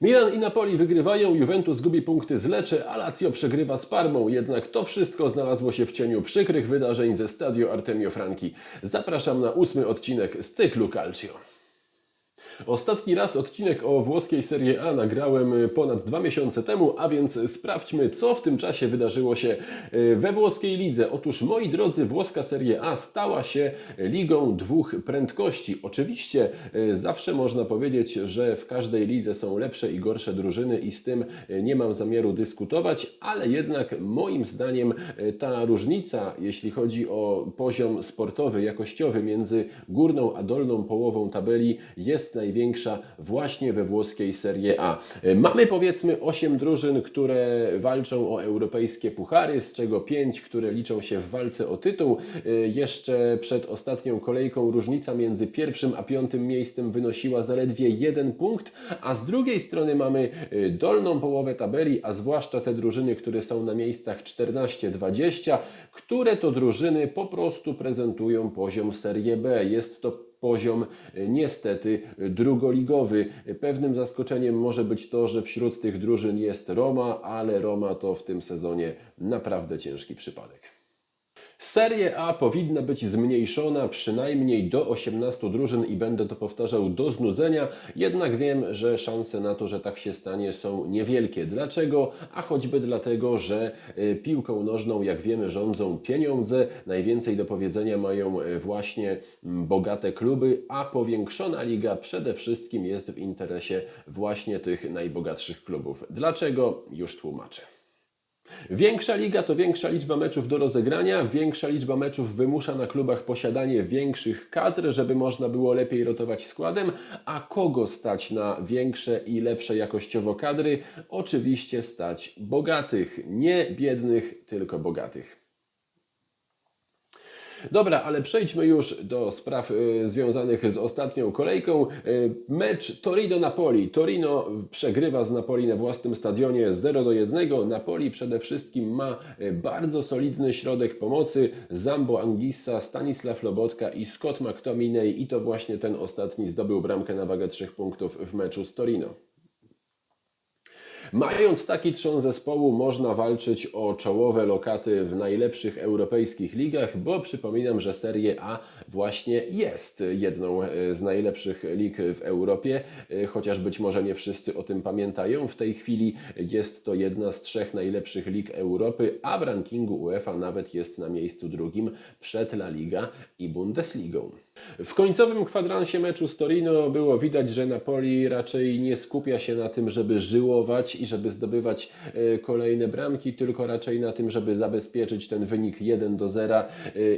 Milan i Napoli wygrywają, Juventus gubi punkty z Lecce, a Lazio przegrywa z Parmą. Jednak to wszystko znalazło się w cieniu przykrych wydarzeń ze Stadio Artemio Franchi. Zapraszam na ósmy odcinek z cyklu Calcio. Ostatni raz odcinek o włoskiej Serie A nagrałem ponad dwa miesiące temu, a więc sprawdźmy, co w tym czasie wydarzyło się e, we włoskiej lidze. Otóż, moi drodzy, włoska Serie A stała się ligą dwóch prędkości. Oczywiście e, zawsze można powiedzieć, że w każdej lidze są lepsze i gorsze drużyny i z tym nie mam zamiaru dyskutować, ale jednak moim zdaniem ta różnica, jeśli chodzi o poziom sportowy, jakościowy między górną a dolną połową tabeli jest największa właśnie we włoskiej Serie A. E, Mamy powiedzmy 8 drużyn, które walczą o europejskie puchary, z czego 5, które liczą się w walce o tytuł. E, Jeszcze przed ostatnią kolejką różnica między pierwszym a piątym miejscem wynosiła zaledwie jeden punkt, a z drugiej strony mamy e, dolną połowę tabeli, a zwłaszcza te drużyny, które są na miejscach 14-20, które to drużyny po prostu prezentują poziom Serie B. Jest to poziom niestety drugoligowy. Pewnym zaskoczeniem może być to, że wśród tych drużyn jest Roma, ale Roma to w tym sezonie naprawdę ciężki przypadek. Serie A powinna być zmniejszona przynajmniej do 18 drużyn i będę to powtarzał do znudzenia, jednak wiem, że szanse na to, że tak się stanie są niewielkie. Dlaczego? A choćby dlatego, że y, piłką nożną, jak wiemy, rządzą pieniądze. Najwięcej do powiedzenia mają y, właśnie mm, bogate kluby, a powiększona liga przede wszystkim jest w interesie właśnie tych najbogatszych klubów. Dlaczego? Już tłumaczę. Większa liga to większa liczba meczów do rozegrania, większa liczba meczów wymusza na klubach posiadanie większych kadr, żeby można było lepiej rotować składem, a kogo stać na większe i lepsze jakościowo kadry? Oczywiście stać bogatych, nie biednych, tylko bogatych. Dobra, ale przejdźmy już do spraw y, związanych z ostatnią kolejką. Y, mecz Torino-Napoli. Torino przegrywa z Napoli na własnym stadionie 0 do 1. Napoli przede wszystkim ma y, bardzo solidny środek pomocy. Zambo Angissa, Stanisław Lobotka i Scott McTominay i to właśnie ten ostatni zdobył bramkę na wagę 3 punktów w meczu z Torino. Mając taki trzon zespołu, można walczyć o czołowe lokaty w najlepszych europejskich ligach, bo przypominam, że Serie A właśnie jest jedną e, z najlepszych lig w Europie, e, chociaż być może nie wszyscy o tym pamiętają. W tej chwili jest to jedna z trzech najlepszych lig Europy, a w rankingu UEFA nawet jest na miejscu drugim przed La Liga i Bundesligą. W końcowym kwadransie meczu z Torino było widać, że Napoli raczej nie skupia się na tym, żeby żyłować i żeby zdobywać e, kolejne bramki, tylko raczej na tym, żeby zabezpieczyć ten wynik 1 do 0 e,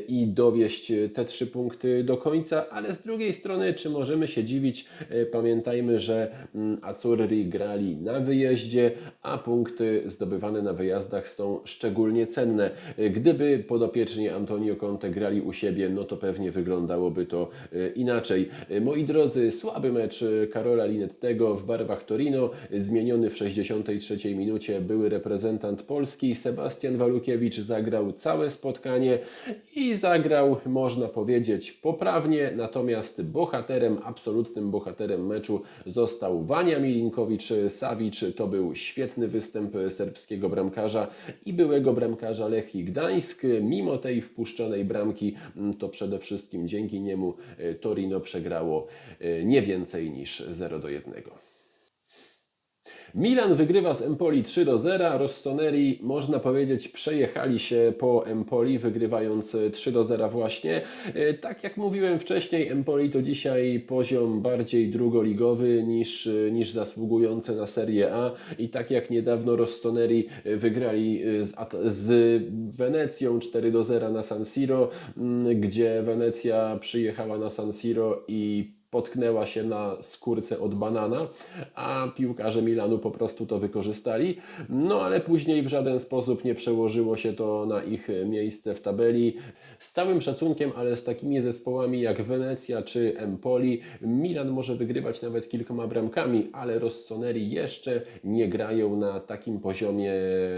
i dowieść e, te trzy punkty do końca, ale z drugiej strony, czy możemy się dziwić? Pamiętajmy, że mm, Azzurri grali na wyjeździe, a punkty zdobywane na wyjazdach są szczególnie cenne. Gdyby podopieczni Antonio Conte grali u siebie, no to pewnie wyglądałoby to e, inaczej. E, Moi drodzy, słaby mecz Karola Linettego w barwach Torino, zmieniony w 63 minucie były reprezentant Polski Sebastian Walukiewicz zagrał całe spotkanie i zagrał, można powiedzieć, poprawnie, natomiast bohaterem, absolutnym bohaterem meczu został Wania Milinkowicz-Sawicz. To był świetny występ serbskiego bramkarza i byłego bramkarza Lechii Gdańsk. Mimo tej wpuszczonej bramki, to przede wszystkim dzięki niemu e, Torino przegrało e, nie więcej niż 0 do 1. Milan wygrywa z Empoli 3 do 0. Rossoneri, można powiedzieć, przejechali się po Empoli, wygrywając 3 do 0 właśnie. E, Tak jak mówiłem wcześniej, Empoli to dzisiaj poziom bardziej drugoligowy niż, niż zasługujący na Serie A. I tak jak niedawno Rossoneri wygrali z, z Wenecją 4 do 0 na San Siro, gdzie Wenecja przyjechała na San Siro i potknęła się na skórce od banana, a piłkarze Milanu po prostu to wykorzystali. No ale później w żaden sposób nie przełożyło się to na ich miejsce w tabeli. Z całym szacunkiem, ale z takimi zespołami jak Wenecja czy Empoli, Milan może wygrywać nawet kilkoma bramkami, ale Rossoneri jeszcze nie grają na takim poziomie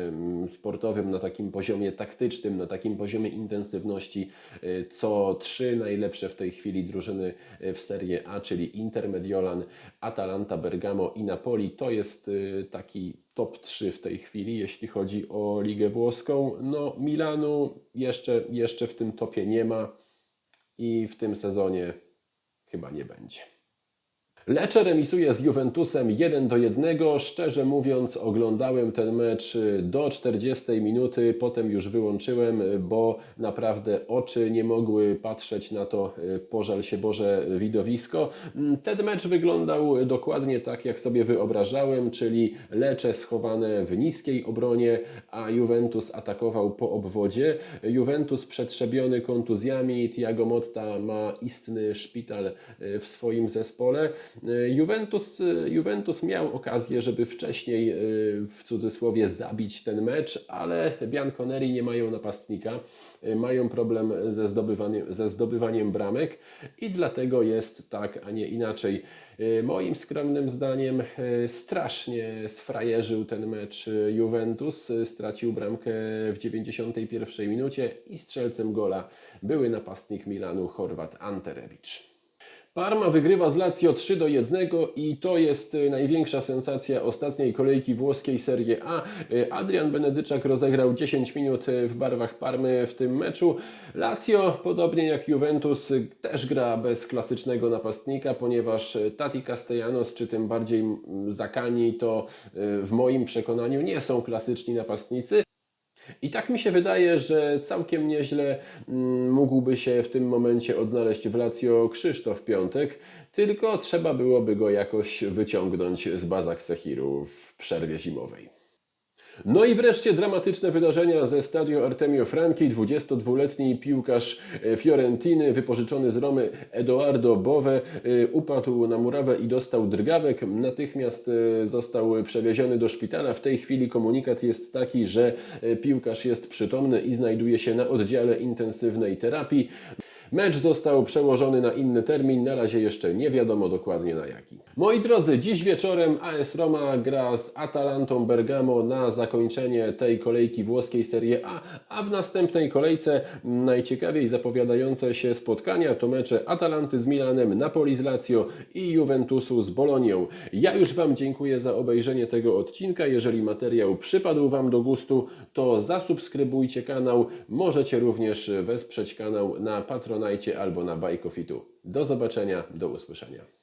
mm, sportowym, na takim poziomie taktycznym, na takim poziomie intensywności, y, co trzy najlepsze w tej chwili drużyny y, w Serie A, czyli Inter, Mediolan, Atalanta, Bergamo i Napoli. To jest y, taki top 3 w tej chwili, jeśli chodzi o ligę włoską. No, Milanu jeszcze, jeszcze w tym topie nie ma i w tym sezonie chyba nie będzie. Lecce remisuje z Juventusem 1 do 1. Szczerze mówiąc, oglądałem ten mecz do 40 minuty, potem już wyłączyłem, bo naprawdę oczy nie mogły patrzeć na to, y, pożal się Boże, widowisko. Mm, Ten mecz wyglądał dokładnie tak, jak sobie wyobrażałem, czyli Lecce schowane w niskiej obronie, a Juventus atakował po obwodzie. Juventus przetrzebiony kontuzjami, Thiago Motta ma istny szpital y, w swoim zespole. Y, Juventus, y, Juventus miał okazję, żeby wcześniej y, w cudzysłowie zabić ten mecz, ale Bianconeri nie mają napastnika, mają problem ze zdobywaniem, ze zdobywaniem bramek i dlatego jest tak, a nie inaczej. Moim skromnym zdaniem strasznie sfrajerzył ten mecz Juventus. Stracił bramkę w 91 minucie i strzelcem gola były napastnik Milanu Chorwat Ante Rebic. Parma wygrywa z Lazio 3 do 1 i to jest y, największa sensacja ostatniej kolejki włoskiej Serie A. Y, Adrian Benedyczak rozegrał 10 minut y, w barwach Parmy w tym meczu. Lazio, podobnie jak Juventus, też gra bez klasycznego napastnika, ponieważ Tati Castellanos, czy tym bardziej mm, Zakani, to w moim przekonaniu nie są klasyczni napastnicy. I tak mi się wydaje, że całkiem nieźle mm, mógłby się w tym momencie odnaleźć w Lazio Krzysztof Piątek, tylko trzeba byłoby go jakoś wyciągnąć z Bazak Sechiru w przerwie zimowej. No i wreszcie dramatyczne wydarzenia ze Stadio Artemio Franchi. 22-letni piłkarz e, Fiorentiny, wypożyczony z Romy Edoardo Bove, e, upadł na murawę i dostał drgawek. Natychmiast e, został przewieziony do szpitala. W tej chwili komunikat jest taki, że piłkarz jest przytomny i znajduje się na oddziale intensywnej terapii. Mecz został przełożony na inny termin, na razie jeszcze nie wiadomo dokładnie na jaki. Moi drodzy, dziś wieczorem AS Roma gra z Atalantą Bergamo na zakończenie tej kolejki włoskiej Serie A, a w następnej kolejce najciekawiej zapowiadające się spotkania to mecze Atalanty z Milanem, Napoli z Lazio i Juventusu z Bolonią. Ja już Wam dziękuję za obejrzenie tego odcinka. Jeżeli materiał przypadł Wam do gustu, to zasubskrybujcie kanał. Możecie również wesprzeć kanał na Patronajcie albo na Bajkofitu. Do zobaczenia, do usłyszenia.